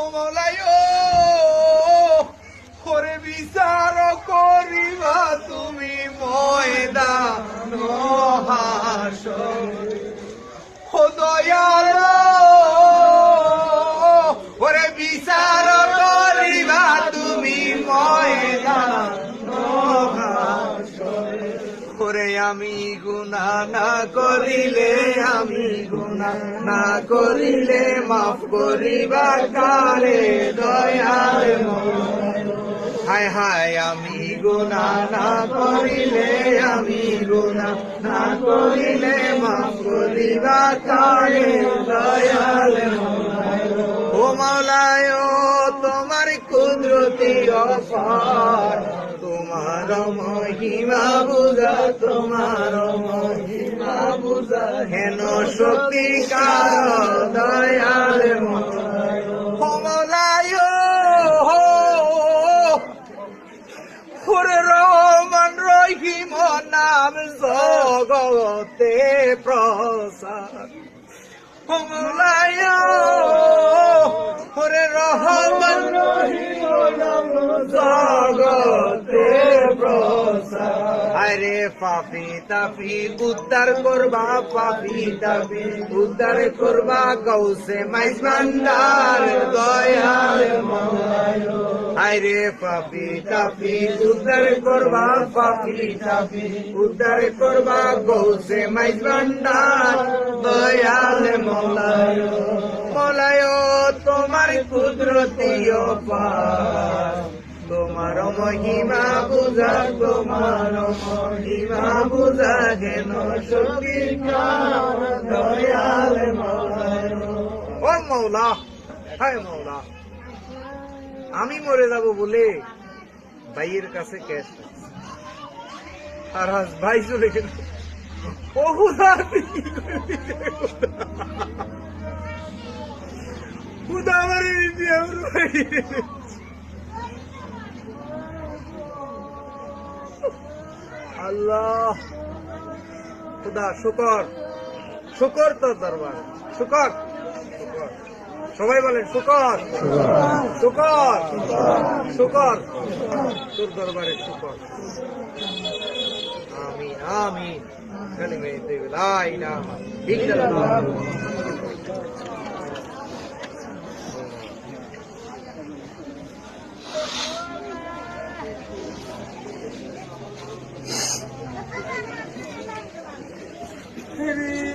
হোমলায় করে আমি গুণা না করিলে আমি গুণা না করিলে মাফ করিবা কারে দয়াল হায় হায় আমি গুণা না করিলে আমি গুনা না করিলে মাফ করিবা কারে দয়াল ও মাওলায় তোমার কুদরতি অপার তোমার মহিমা বুঝা, তোমার মহিমা বুঝা। হেন শক্তি কার দয়াল মৌলায় হো ওরে রহমান রহিম, নাম জগতে মৌলায় আরে পাপি তাপি উদ্ধার করবা পাপি তাপি উদ্ধার করবা গৌসে মাইজ ভান্ডার, দয়াল আরে পাপি তাপি উদ্ধার করবা পাপি তাপি উদ্ধার করবা গৌসে মাইজ ভান্ডার, দয়াল মলায় মলায় তোমার কুদরতি পার তোমার মহিমা বুঝা তোমার মহিমা বুঝা শক্তি দয়াল ও মৌলা, হায় মৌলা, আমি মরে যাব বলে ভাইয়ের কাছে ক্যাশ আর আজ ভাই চলে গেল। ও তুই কি করবি রে খুদা? খুদা আমার আল্লাহ। খুদা, শুকর। শুকর তোর দরবার। শুকর। সবাই বলেন, শুকর। শুকর। শুকর। তোর দরবারে শুকর। আমিন আমিন। কালিমে লা ইলাহা Baby.